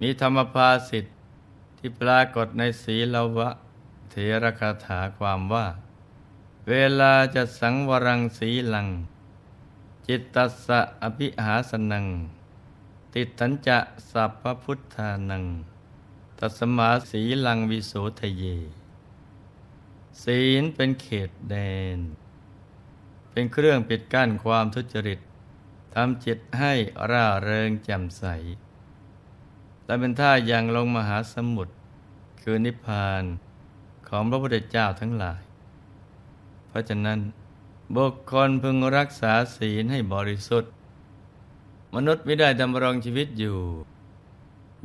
มีธรรมภาสิทธิที่ปรากฏในศีลวะเถรคาถาความว่า เวลาจะสังวรังสีลัง จิตตสสะอภิหาสนัง ติดทันจะสัพพพุทธานัง ตัสมาสีลังวิโสทะเย ศีลเป็นเขตแดน เป็นเครื่องปิดกั้นความทุจริตทำจิตให้ร่าเริงแจ่มใส และเป็นท่ายังลงมหาสมุทรคือนิพพานของพระพุทธเจ้าทั้งหลาย เพราะฉะนั้น บุคคลพึงรักษาศีลให้บริสุทธิ์ มนุษย์ไม่ได้ดำรงชีวิตอยู่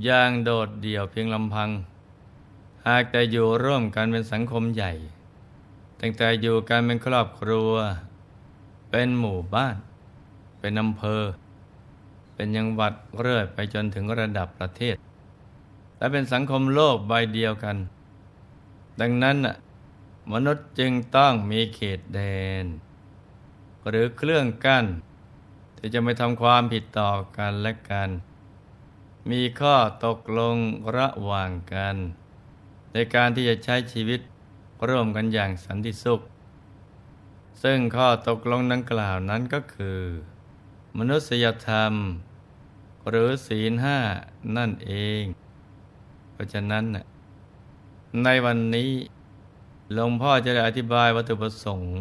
อย่างโดดเดี่ยวเพียงลำพัง หากแต่อยู่ร่วมกันเป็นสังคมใหญ่ ตั้งแต่อยู่กันเป็นครอบครัว เป็นหมู่บ้าน เป็นอำเภอ เป็นยังหวัดเรื่อยไปจนถึงระดับประเทศ และเป็นสังคมโลกใบเดียวกัน ดังนั้นมนุษย์จึงต้องมีเขตแดน หรือเครื่องกั้น ที่จะไม่ทำความผิดต่อกันและกัน มีข้อตกลงระหว่างกัน ในการที่จะใช้ชีวิตร่วมกันอย่างสันติสุข ซึ่งข้อตกลงดังกล่าวนั้นก็คือ มนุษยธรรม หรือศีลห้านั่นเอง เพราะฉะนั้น ในวันนี้หลวงพ่อจะได้อธิบายวัตถุประสงค์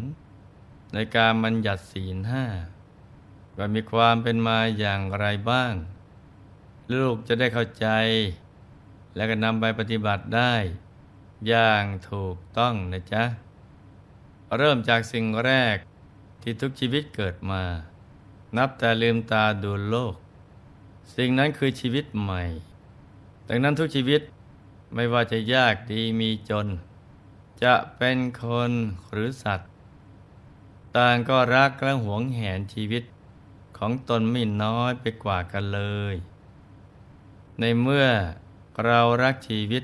ในการบัญญัติศีลห้าว่ามีความเป็นมาอย่างไรบ้าง ลูกจะได้เข้าใจ และก็นำไปปฏิบัติได้ อย่างถูกต้องนะจ๊ะ เริ่มจากสิ่งแรกที่ทุกชีวิตเกิดมา นับแต่ลืมตาดูโลก สิ่งนั้นคือชีวิตใหม่ ดังนั้นทุกชีวิตไม่ว่าจะยากดีมีจน จะเป็นคนหรือสัตว์ ต่างก็รักและหวงแหนชีวิตของตนไม่น้อยไปกว่ากันเลย ในเมื่อเรารักชีวิต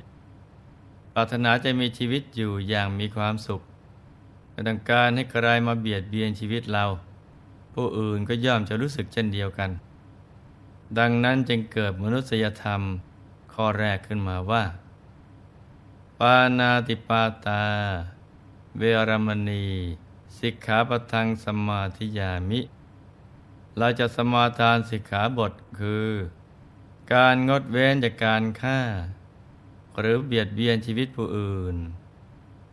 ปรารถนาจะมีชีวิตอยู่อย่างมีความสุขไม่ต้องการให้ใครมาเบียดเบียนชีวิตเรา ผู้อื่นก็ย่อมจะรู้สึกเช่นเดียวกัน ดังนั้นจึงเกิดมนุษยธรรมข้อแรกขึ้นมาว่า ปานาติปาตา เวรมณี สิกขาปทังสมาธิยามิ เราจะสมาทานสิกขาบทคือ การงดเว้นจากการฆ่า หรือเบียดเบียนชีวิตผู้อื่น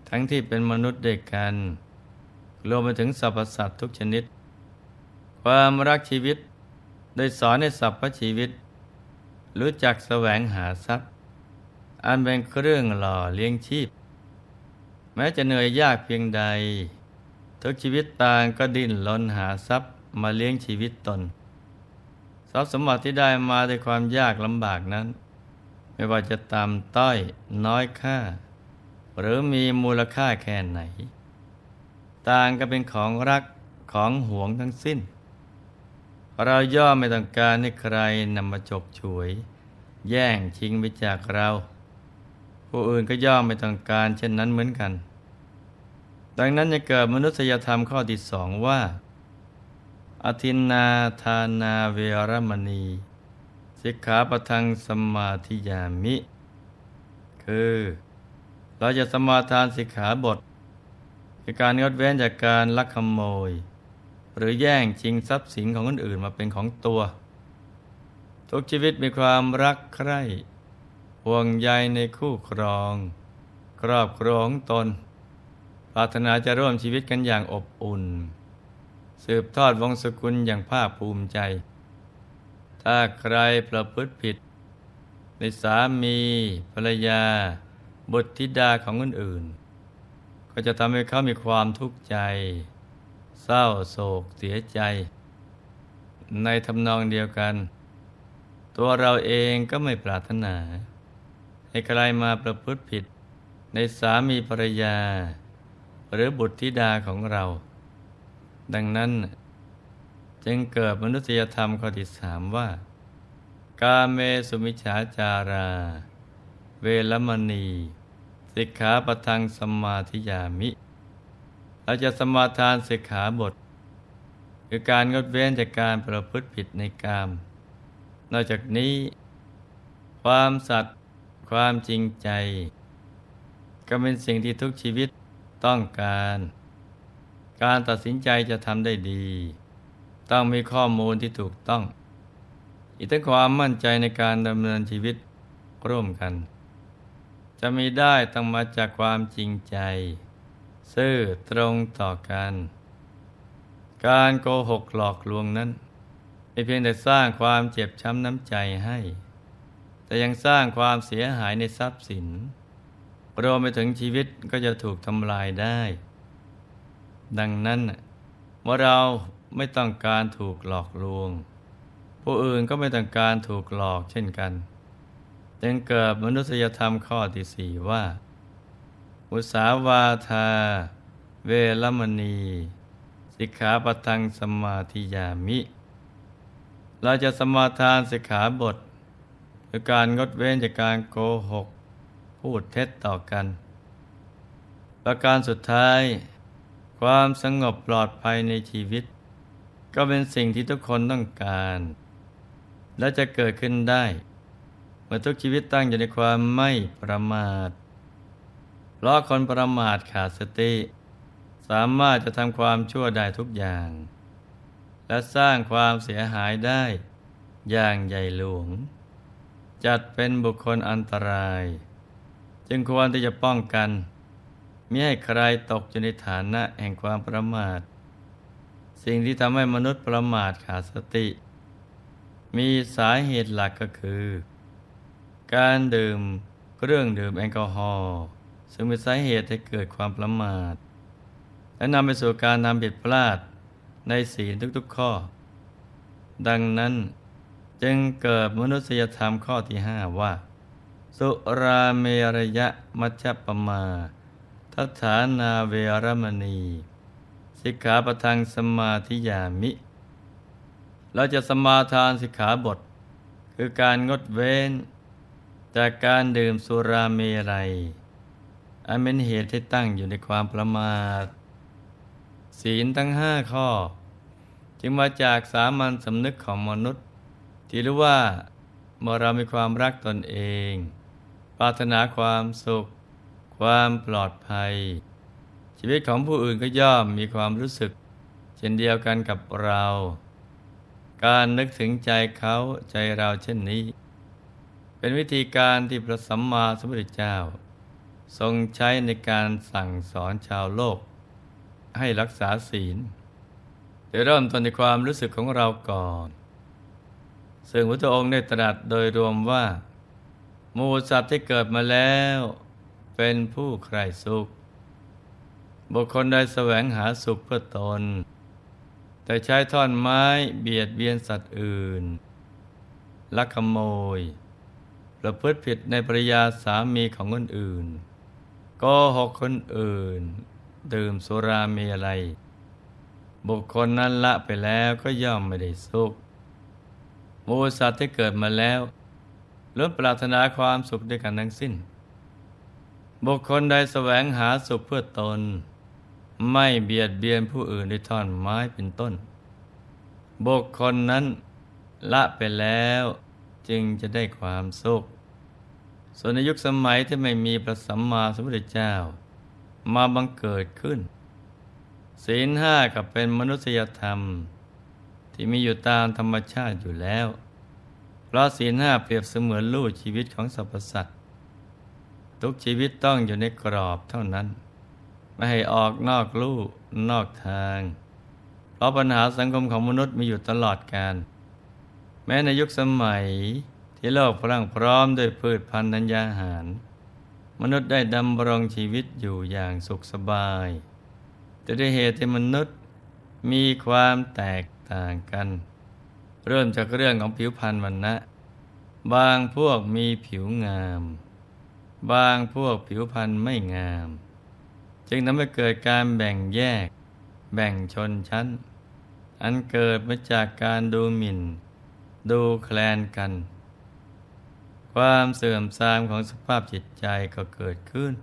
ทั้งที่เป็นมนุษย์เด็กกัน รวมไปถึงสรรพสัตว์ทุกชนิด ความรักชีวิต โดยสอนให้สรรพชีวิต รู้จักแสวงหาทรัพย์ อันเป็นเครื่องหล่อเลี้ยงชีพ แม้จะเหนื่อยยากเพียงใด ทุกชีวิตต่างก็ดิ้นรนหาทรัพย์มาเลี้ยงชีวิตตน ทรัพย์สมบัติที่ได้มาด้วยความยากลำบากนั้น ไม่ว่าจะต่ำต้อยน้อยค่า หรือมีมูลค่าแค่ไหน ต่างก็เป็นของรักของหวงทั้งสิ้น เราย่อมไม่ต้องการให้ใครนำมาจกฉวย แย่งชิงไปจากเรา ผู้อื่นก็ย่อมไม่ต้องการเช่นนั้นเหมือนกัน ดังนั้นจะเกิดมนุษยธรรมข้อที่สองว่า อธินนาทานาเวรมณีสิกขาปทังสมาธิยามิ คือ เราจะสมาทานสิกขาบทคือการงดเว้นจากการลักขโมย หรือแย่งชิงทรัพย์สินของคนอื่นมาเป็นของตัว ทุกชีวิตมีความรักใคร่ห่วงใยในคู่ครอง ครอบครัวของตน ปรารถนาจะร่วมชีวิตกันอย่างอบอุ่น สืบทอดวงศกุลอย่างภาคภูมิใจ ถ้าใครประพฤติผิด ในสามีภรรยา บุตรธิดาของคนอื่น ก็จะทำให้เขามีความทุกข์ใจ เศร้าโศกเสียใจ ในทำนองเดียวกัน ตัวเราเองก็ไม่ปรารถนา ให้ใครมาประพฤติผิด ในสามีภรรยา หรือบุตรธิดาของเรา ดังนั้นจึงเกิดมนุษยธรรมข้อที่สามว่า กาเมสุมิฉาจารา เวลมณี สิกขาปทังสมาธิยามิ เราจะสมาทานสิกขาบท คือการงดเว้นจากการประพฤติผิดในกาม นอกจากนี้ ความสัตย์ความจริงใจ ก็เป็นสิ่งที่ทุกชีวิตต้องการ การตัดสินใจจะทำได้ดี ต้องมีข้อมูลที่ถูกต้อง อีกทั้งความมั่นใจในการดำเนินชีวิตร่วมกัน จะมีได้ต้องมาจากความจริงใจ ซื่อตรงต่อกัน การโกหกหลอกลวงนั้นไม่เพียงแต่สร้างความเจ็บช้ำน้ำใจให้ แต่ยังสร้างความเสียหายในทรัพย์สินรวมไปถึงชีวิตก็จะถูกทำลายได้ ดังนั้นเมื่อเราไม่ต้องการถูกหลอกลวง ผู้อื่นก็ไม่ต้องการถูกหลอกเช่นกัน จึงเกิดมนุษยธรรมข้อที่สี่ว่า อุสาวาทา เวรมณี สิกขาปทังสมาธิยามิ เราจะสมาทานสิกขาบทคือการงดเว้นจากการโกหก พูดเท็จต่อกัน ประการสุดท้าย ความสงบปลอดภัยในชีวิต ก็เป็นสิ่งที่ทุกคนต้องการ และจะเกิดขึ้นได้เมื่อทุกชีวิตตั้งอยู่ในความไม่ประมาท เพราะคนประมาทขาดสติ สามารถจะทำความชั่วได้ทุกอย่าง และสร้างความเสียหายได้อย่างใหญ่หลวง จัดเป็นบุคคลอันตราย จึงควรที่จะป้องกันไมิให้ใครตกอยู่ในฐานะแห่งความประมาท สิ่งที่ทำให้มนุษย์ประมาทขาดสติ มีสาเหตุหลักก็คือ การดื่มเครื่องดื่มแอลกอฮอล์ ซึ่งเป็นสาเหตุให้เกิดความประมาท และนำไปสู่การทำผิดพลาดในศีลทุกๆข้อ ดังนั้นจึงเกิดมนุษยธรรมข้อที่ห้าว่า สุราเมรยะมัชฌปมาทัฐานาเวรมณี สิกขาปทังสมาธิยามิ เราจะสมาทานสิกขาบท คือการงดเว้น จากการดื่มสุราเมรัย อันเป็นเหตุให้ตั้งอยู่ในความประมาท ศีลทั้งห้าข้อ จึงมาจากสามัญสำนึกของมนุษย์ ที่รู้ว่าเมื่อเรามีความรักตนเอง ปรารถนาความสุข ความปลอดภัย ชีวิตของผู้อื่นก็ย่อมมีความรู้สึก เช่นเดียวกันกับเรา การนึกถึงใจเขาใจเราเช่นนี้ เป็นวิธีการที่พระสัมมาสัมพุทธเจ้า ทรงใช้ในการสั่งสอนชาวโลก ให้รักษาศีลโดยเริ่มต้นในความรู้สึกของเราก่อน ซึ่งพระองค์ได้ตรัสโดยรวมว่ามูสัตว์ที่เกิดมาแล้ว เป็นผู้ใคร่สุข บุคคลใดแสวงหาสุขเพื่อตน แต่ใช้ท่อนไม้เบียดเบียนสัตว์อื่น ลักขโมย ประพฤติผิดในภรรยาสามีของคนอื่น ก็หกคนอื่น ดื่มสุราเมลัยบุคคลนั้นละไปแล้วก็ย่อมไม่ได้สุขมูสัตว์ที่เกิดมาแล้วล้วนปรารถนาความสุขด้วยกันทั้งสิ้น บุคคลใดแสวงหาสุขเพื่อตน ไม่เบียดเบียนผู้อื่นด้วยท่อนไม้เป็นต้น บุคคลนั้นละไปแล้วจึงจะได้ความสุข ส่วนในยุคสมัยที่ไม่มีพระสัมมาสัมพุทธเจ้า มาบังเกิดขึ้น ศีลห้ากับเป็นมนุษยธรรม ที่มีอยู่ตามธรรมชาติอยู่แล้ว เพราะศีลห้าเปรียบเสมือนลู่ชีวิตของสรรพสัตว์ทุกชีวิตต้องอยู่ในกรอบเท่านั้น ไม่ให้ออกนอกลู่นอกทาง เพราะปัญหาสังคมของมนุษย์มีอยู่ตลอดกาลแม้ในยุคสมัย ที่โลกพรั่งพร้อมด้วยพืชพันธุ์ธัญญาหาร มนุษย์ได้ดำรงชีวิตอยู่อย่างสุขสบายแต่ด้วยเหตุที่มนุษย์มีความแตกต่างกัน เริ่มจากเรื่องของผิวพรรณวันนะบางพวกมีผิวงาม บางพวกผิวพรรณไม่งาม จึงทำให้เกิดการแบ่งแยก แบ่งชนชั้น อันเกิดมาจากการดูหมิ่น ดูแคลนกัน ความเสื่อมทรามของสภาพจิตใจก็เกิดขึ้น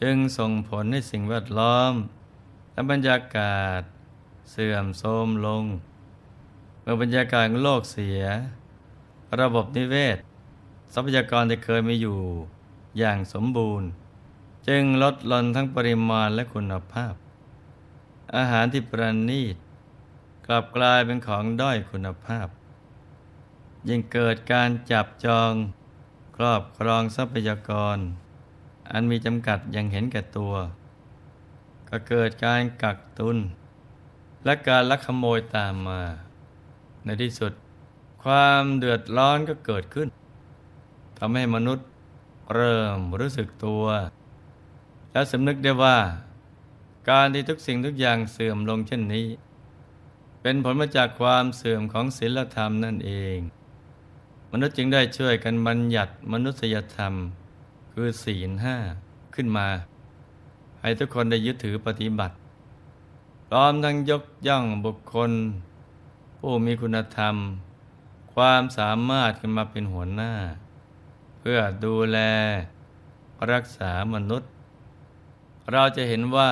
จึงส่งผลให้สิ่งแวดล้อม และบรรยากาศเสื่อมโทรมลง เมื่อบรรยากาศโลกเสีย ระบบนิเวศ ทรัพยากรที่เคยมีอยู่อย่างสมบูรณ์ จึงลดลนทั้งปริมาณและคุณภาพ อาหารที่ประณีตกลับกลายเป็นของด้อยคุณภาพ ยิ่งเกิดการจับจองครอบครองทรัพยากร อันมีจำกัดอยังเห็นแก่ตัว ก็เกิดการกักตุน และการลักขโมยตามมา ในที่สุด ความเดือดร้อนก็เกิดขึ้นทำให้มนุษย์เริ่มรู้สึกตัว และสำนึกได้ว่า การที่ทุกสิ่งทุกอย่างเสื่อมลงเช่นนี้ เป็นผลมาจากความเสื่อมของศีลธรรมนั่นเอง มนุษย์จึงได้ช่วยกันบัญญัติมนุษยธรรม คือศีลห้าขึ้นมา ให้ทุกคนได้ยึดถือปฏิบัติ พร้อมทั้งยกย่องบุคคล ผู้มีคุณธรรม ความสามารถขึ้นมาเป็นหัวหน้า เพื่อดูแลรักษามนุษย์ เราจะเห็นว่า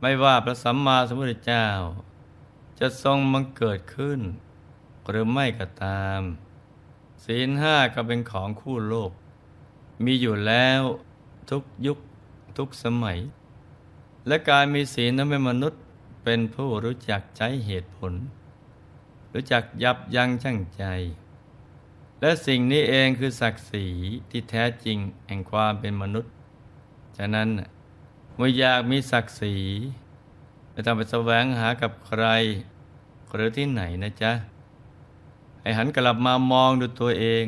ไม่ว่าพระสัมมาสัมพุทธเจ้า จะทรงมังเกิดขึ้น หรือไม่ก็ตาม ศีลห้าก็เป็นของคู่โลก มีอยู่แล้วทุกยุคทุกสมัย และการมีศีลทำให้มนุษย์เป็นผู้รู้จักใช้เหตุผล รู้จักยับยั้งชั่งใจ และสิ่งนี้เองคือศักดิ์ศรีที่แท้จริงแห่งความเป็นมนุษย์ ฉะนั้นเมื่ออยากมีศักดิ์ศรีไม่ต้องไปแสวงหากับใคร หรือที่ไหนนะจ๊ะ ให้หันกลับมามองดูตัวเอง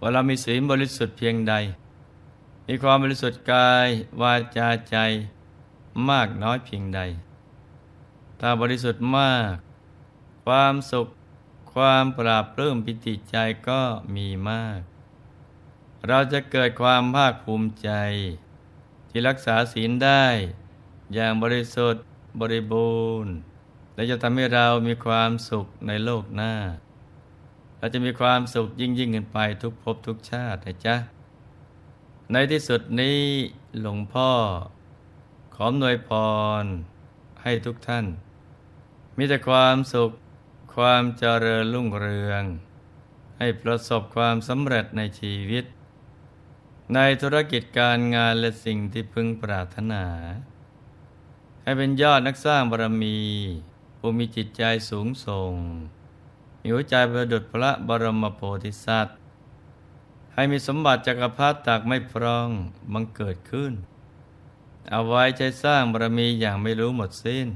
ว่าเรามีศีลบริสุทธิ์เพียงใด มีความบริสุทธิ์กายวาจาใจมากน้อยเพียงใด ถ้าบริสุทธิ์มาก ความสุข ความปราบปลื้มปิติใจก็มีมาก เราจะเกิดความภาคภูมิใจ ที่รักษาศีลได้ อย่างบริสุทธิ์บริบูรณ์ และจะทำให้เรามีความสุขในโลกหน้า เราจะมีความสุขยิ่งยิ่งขึ้นไปทุกภพทุกชาตินะจ๊ะ ในที่สุดนี้หลวงพ่อ ขออำนวยพรให้ทุกท่าน มีแต่ความสุขความเจริญรุ่งเรือง ให้ประสบความสำเร็จในชีวิต ในธุรกิจการงานและสิ่งที่พึงปรารถนา ให้เป็นยอดนักสร้างบารมีผู้มีจิตใจสูงส่ง มีหัวใจประดุจพระบรมโพธิสัตว์ ให้มีสมบัติจักรพรรดิตากไม่พร่องบังเกิดขึ้น เอาไว้ใช้สร้างบารมีอย่างไม่รู้หมดสิ้น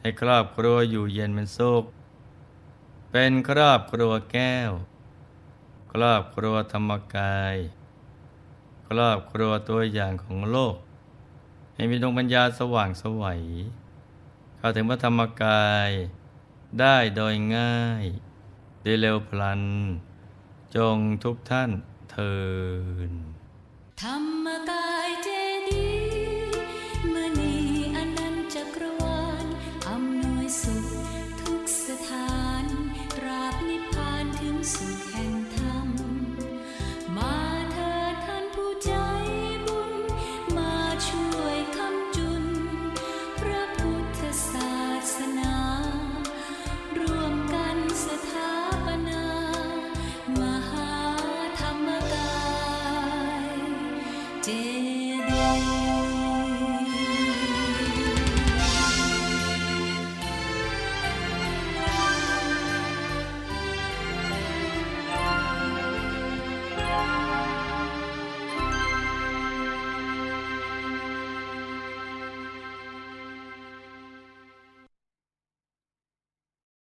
ให้ครอบครัวอยู่เย็นเป็นสุข เป็นครอบครัวแก้ว ครอบครัวธรรมกาย ครอบครัวตัวอย่างของโลก ให้มีดวงปัญญาสว่างสวัยเข้าถึงพระธรรมกาย ได้โดยง่ายได้เร็วพลัน จงทุกท่านเทินธรรมกา